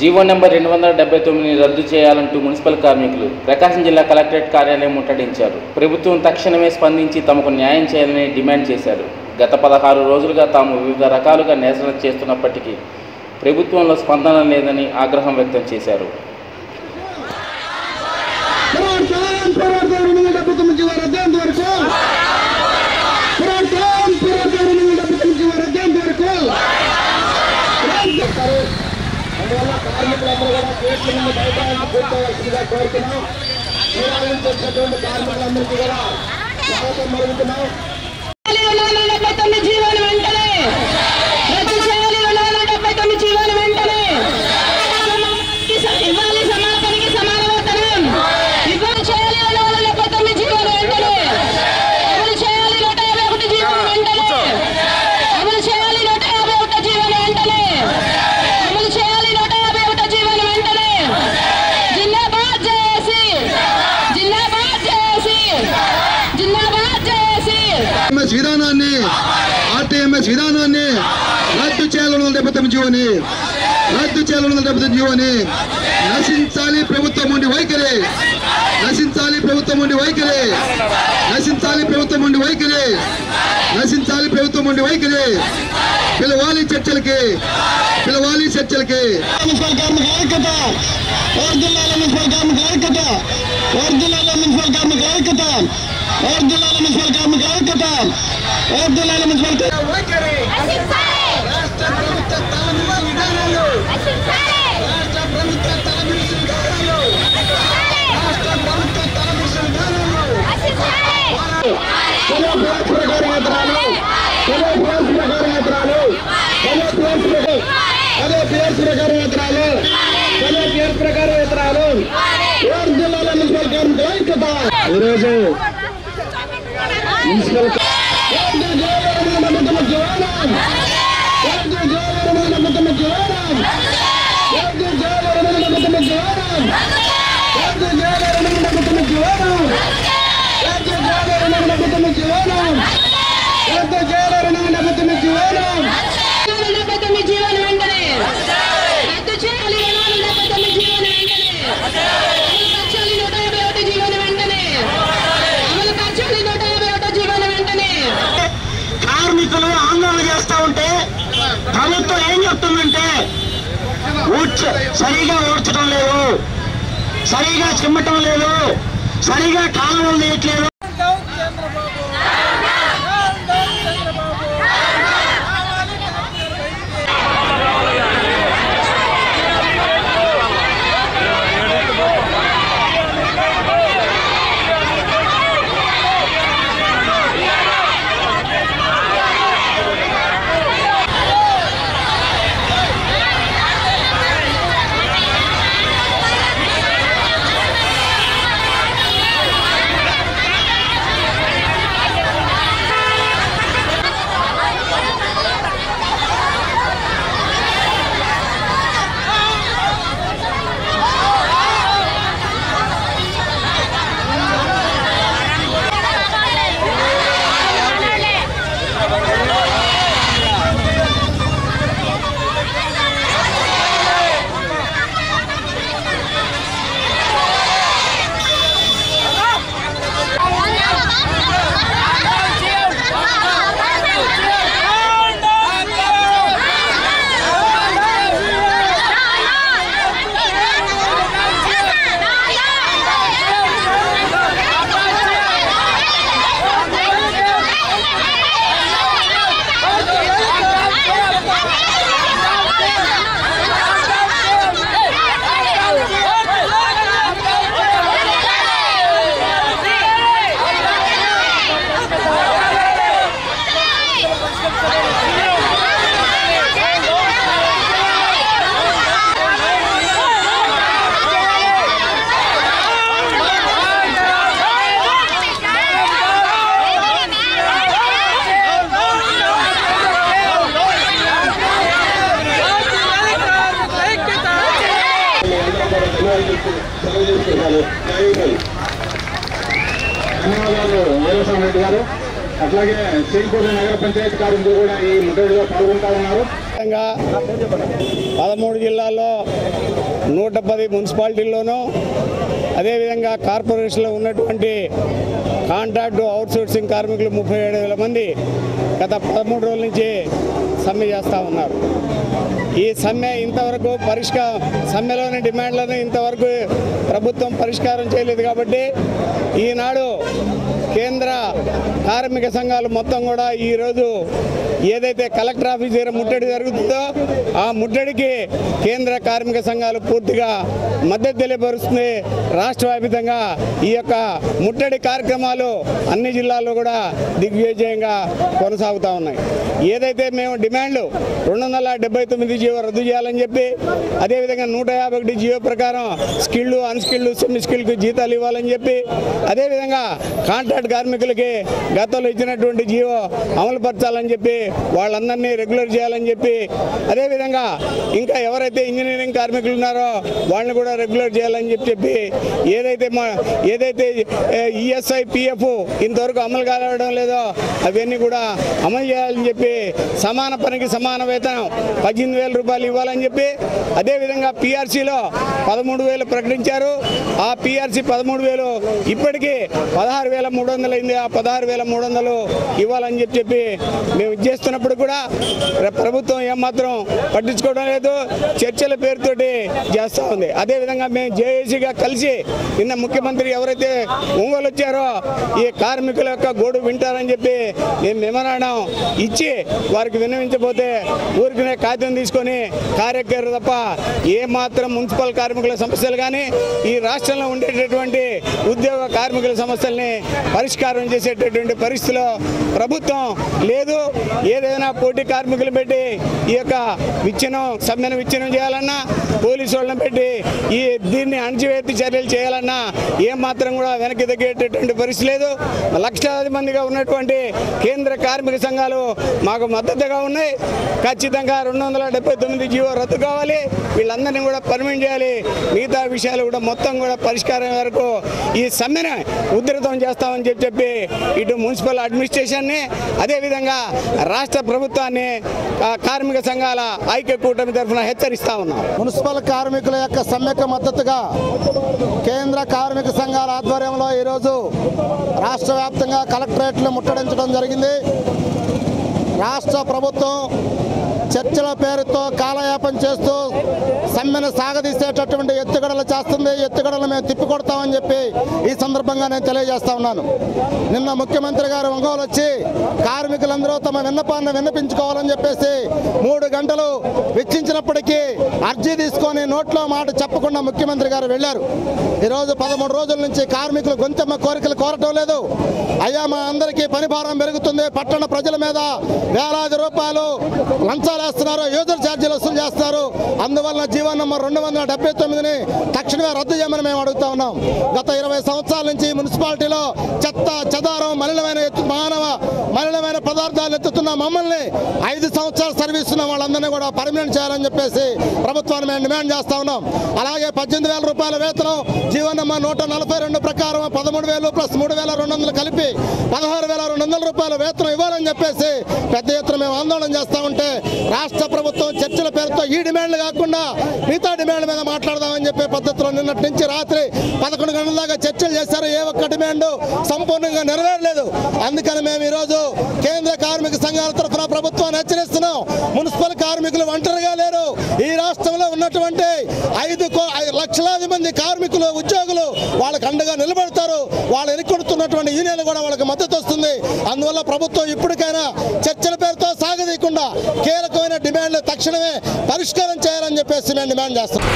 GO number రెండు వందల డెబ్బై తొమ్మిదిని రద్దు చేయాలంటూ మున్సిపల్ కార్మికులు ప్రకాశం జిల్లా కలెక్టరేట్ కార్యాలయం ముట్టడించారు. ప్రభుత్వం తక్షణమే స్పందించి తమకు న్యాయం చేయాలని డిమాండ్ చేశారు. గత పదహారు రోజులుగా తాము వివిధ రకాలుగా నిరసన చేస్తున్నప్పటికీ ప్రభుత్వంలో స్పందన లేదని ఆగ్రహం వ్యక్తం చేశారు. అందువల్ల కార్మికులందరూ కూడా కేసుల నుండి బయట కూర్చోవలసిందిగా కోరుతున్నాం తీరాలను చేసినటువంటి కార్మికులందరికీ కూడా స్వాగతం మరుగుతున్నాం డెబ్బై ఆర్టీఎంఎస్ విధానాన్ని రద్దు చేయాలని డెబ్బై తొమ్మిది జీవోని రద్దు చేయాలని డెబ్బై తొమ్మిది జీవోని నశించాలి ప్రభుత్వం ఉండి వైఖరి. నశించాలి ప్రభుత్వం ఉండి వైఖరి. నశించాలి ప్రభుత్వం ఉండి వైఖరి. నశించాలి ప్రభుత్వం ఉండి వైఖరి. పిలవాలి చర్చలకి. పిలవాలి చర్చలకి. మున్సిపల్ కార్మిక ఐక్యత. జిల్లాల మున్సిపల్ కార్మిక ఐక్యత. జిల్లాల మున్సిపల్ కార్మిక ఐక్యత. జిల్లాల మున్సిపల్ కార్మిక ఐక్యత జిల్లాల మున్సిపల్ వైఖరి రాష్ట్ర ప్రభుత్వ తలమువ విధానాలు రాష్ట్ర ప్రభుత్వ తలమిడిసి విధానాలు రాష్ట్ర ప్రభుత్వ తలమిడిసి విధానాలు చలో ప్లాస్ ప్రకారం యంత్రాలు చలో ప్లాస్ ప్రకారం యంత్రాలు చలో ప్లాస్ ప్రకారం అదే పియర్స్ ప్రకారం యంత్రాలు చలో పియర్స్ ప్రకారం యంత్రాలు ఏడు జిల్లాల మున్సిపల్ కార్మికుల ఐక్యత ఈరోజు మున్సిపల్ రైతులు ఆందోళన చేస్తూ ఉంటే ప్రభుత్వం ఏం చెప్తుందంటే ఊడ్చ సరిగా ఊడ్చడం లేదు. సరిగా చిమ్మటం లేదు. సరిగా కాలువలు తీయట్లేదు అట్లాగే శ్రీకూరు నగర పంచాయతీ కార్మికులు కూడా ఈ ముట్టడిలో పాల్గొంటా ఉన్నారు. పదమూడు జిల్లాల్లో నూట పది మున్సిపాలిటీల్లోనూ అదేవిధంగా కార్పొరేషన్లో ఉన్నటువంటి కాంట్రాక్టు అవుట్సోర్సింగ్ కార్మికులు ముప్పై ఏడు వేల మంది గత పదమూడు రోజుల నుంచి సమ్మె చేస్తూ ఉన్నారు. ఈ సమ్మె ఇంతవరకు పరిష్కార సమ్మెలోని డిమాండ్లను ఇంతవరకు ప్రభుత్వం పరిష్కారం చేయలేదు కాబట్టి ఈనాడు కేంద్ర కార్మిక సంఘాలు మొత్తం కూడా ఈరోజు ఏదైతే కలెక్టర్ ఆఫీస్ దగ్గర ముట్టడి జరుగుతుందో ఆ ముట్టడికి కేంద్ర కార్మిక సంఘాలు పూర్తిగా మద్దతు తెలియపరుస్తుంది. రాష్ట్ర వ్యాపితంగా ఈ యొక్క ముట్టడి కార్యక్రమాలు అన్ని జిల్లాల్లో కూడా దిగ్విజయంగా కొనసాగుతూ ఉన్నాయి. ఏదైతే మేము డిమాండ్లు రెండు వందల డెబ్బై తొమ్మిది జీవో రద్దు చేయాలని చెప్పి అదేవిధంగా నూట యాభై ఒకటి జీవో ప్రకారం స్కిల్డ్ అన్స్కిల్డ్ సెమీ స్కిల్డ్కి జీతాలు ఇవ్వాలని చెప్పి అదేవిధంగా కాంట్రాక్ట్ కార్మికులకి గతంలో ఇచ్చినటువంటి జీవో అమలు పరచాలని చెప్పి వాళ్ళందరినీ రెగ్యులర్ చేయాలని చెప్పి అదేవిధంగా ఇంకా ఎవరైతే ఇంజనీరింగ్ కార్మికులు ఉన్నారో వాళ్ళని కూడా రెగ్యులేట్ చేయాలని చెప్పి చెప్పి ఏదైతే మా ఏదైతే ఈఎస్ఐ పిఎఫ్ ఇంతవరకు అమలు కావడం లేదో అవన్నీ కూడా అమలు చేయాలని చెప్పి సమాన పనికి సమాన వేతనం పద్దెనిమిది వేల రూపాయలు ఇవ్వాలని చెప్పి అదేవిధంగా పిఆర్సీలో పదమూడు వేలు ప్రకటించారు. ఆ పిఆర్సీ పదమూడు వేలు ఇప్పటికీ పదహారు వేల మూడు వందలు అయింది ఆ పదహారు వేల మూడు వందలు ఇవ్వాలని చెప్పి చెప్పి మేము ఇచ్చేస్తున్నప్పుడు కూడా ప్రభుత్వం ఏమాత్రం పట్టించుకోవడం లేదు. చర్చల పేరుతోటి చేస్తూ ఉంది. అదే అదేవిధంగా మేము జేఏసీగా కలిసి నిన్న ముఖ్యమంత్రి ఎవరైతే ఒంగోలు వచ్చారో ఈ కార్మికుల యొక్క గోడు వింటారని చెప్పి మేము మెమరాడం ఇచ్చి వారికి విన్నవించబోతే ఊరికినే కాగితం తీసుకొని కార్యకర్త తప్ప ఏ మాత్రం మున్సిపల్ కార్మికుల సమస్యలు కానీ ఈ రాష్ట్రంలో ఉండేటటువంటి ఉద్యోగ కార్మికుల సమస్యల్ని పరిష్కారం చేసేటటువంటి పరిస్థితిలో ప్రభుత్వం లేదు ఏదైనా పోటీ కార్మికులు పెట్టి ఈ యొక్క విచ్ఛిన్నం సమ్మెను విచ్ఛిన్నం చేయాలన్నా పోలీసు వాళ్ళని పెట్టి ఈ దీన్ని అణచివేతి చర్యలు చేయాలన్నా ఏం మాత్రం కూడా వెనక్కి తగ్గేటటువంటి పరిస్థితి లేదు. లక్షలాది మందిగా ఉన్నటువంటి కేంద్ర కార్మిక సంఘాలు మాకు మద్దతుగా ఉన్నాయి. ఖచ్చితంగా రెండు వందల డెబ్బై తొమ్మిది జీవో రద్దు కావాలి. వీళ్ళందరినీ కూడా పర్మిట్ చేయాలి. మిగతా విషయాలు కూడా మొత్తం కూడా పరిష్కారం వరకు ఈ సమ్మెను ఉధృతం చేస్తామని చెప్పి చెప్పి ఇటు మున్సిపల్ అడ్మినిస్ట్రేషన్ అడ్మినిస్ట్రేషన్ని అదేవిధంగా రాష్ట్ర ప్రభుత్వాన్ని కార్మిక సంఘాల ఐక్య కూటమి తరఫున హెచ్చరిస్తా ఉన్నాం. మున్సిపల్ కార్మికుల యొక్క సమ్మెకు మద్దతుగా కేంద్ర కార్మిక సంఘాల ఆధ్వర్యంలో ఈరోజు రాష్ట్ర వ్యాప్తంగా కలెక్టరేట్లు ముట్టడించడం జరిగింది. రాష్ట్ర ప్రభుత్వం చర్చల పేరుతో కాలయాపన చేస్తూ సమ్మెను సాగదీసేటటువంటి ఎత్తుగడలు చేస్తుంది. ఎత్తుగడలు మేము తిప్పికొడతామని చెప్పి ఈ సందర్భంగా నేను తెలియజేస్తా ఉన్నాను. నిన్న ముఖ్యమంత్రి గారు ఒంగోలు వచ్చి కార్మికులందరూ తమ విన్నపాన్ని విన్నపించుకోవాలని చెప్పేసి మూడు గంటలు వెచ్చించినప్పటికీ అర్జీ తీసుకొని నోట్లో మాట చెప్పకుండా ముఖ్యమంత్రి గారు వెళ్ళారు. ఈరోజు పదమూడు రోజుల నుంచి కార్మికులు గొంతెమ్మ కోరికలు కోరటం లేదు. అయ్యా మా అందరికీ పనిభారం పెరుగుతుంది. పట్టణ ప్రజల మీద వేలాది రూపాయలు లంచాలు వేస్తున్నారు యూజర్ ఛార్జీలు వసూలు చేస్తున్నారు. అందువల్ల జీవన్ నంబర్ రెండు వందల డెబ్బై తొమ్మిదిని తక్షణమే రద్దు చేయమని మేము అడుగుతా ఉన్నాం. గత ఇరవై సంవత్సరాల నుంచి మున్సిపాలిటీలో చెత్త చెదారం మలినమైన ఎత్తు మానవ మలినమైన పదార్థాలు ఎత్తుతున్న మమ్మల్ని ఐదు సంవత్సరాలు సర్వీస్ ఉన్న వాళ్ళందరినీ కూడా పర్మనెంట్ చేయాలని చెప్పేసి ప్రభుత్వాన్ని మేము డిమాండ్ చేస్తా ఉన్నాం. అలాగే పద్దెనిమిది వేల రూపాయల వేతనం జీవనమ్మ నూట నలభై రెండు ప్రకారం పదమూడు వేలు ప్లస్ మూడు వేల రెండు వందలు కలిపి పదహారు వేల రెండు వందల రూపాయల వేతనం ఇవ్వాలని చెప్పేసి పెద్ద ఎత్తున మేము ఆందోళన చేస్తా ఉంటే రాష్ట్ర ప్రభుత్వం చర్చల పేరుతో ఈ డిమాండ్లు కాకుండా మిగతా డిమాండ్ మీద మాట్లాడదామని చెప్పే పద్ధతిలో నిన్నటి నుంచి రాత్రి పదకొండు గంటల దాకా చర్చలు చేశారు. ఏ ఒక్క డిమాండ్ సంపూర్ణంగా నెరవేరలేదు. అందుకని మేము ఈరోజు కేంద్ర కార్మిక సంఘాల తరఫున ప్రభుత్వాన్ని హెచ్చరిస్తున్నాం. మున్సిపల్ కార్మికులు ఒంటరిగా లేరు. ఈ రాష్ట్రంలో ఉన్నటువంటి ఐదు ఐదు లక్షలాది మంది కార్మికులు ఉద్యోగులు వాళ్ళకి అండగా నిలబడతారు. వాళ్ళు ఎన్నుకుంటున్నటువంటి యూనియన్ కూడా వాళ్ళకి మద్దతు వస్తుంది. అందువల్ల ప్రభుత్వం ఇప్పటికైనా కీలకమైన డిమాండ్లు తక్షణమే పరిష్కారం చేయాలని చెప్పేసి మేము డిమాండ్ చేస్తున్నాం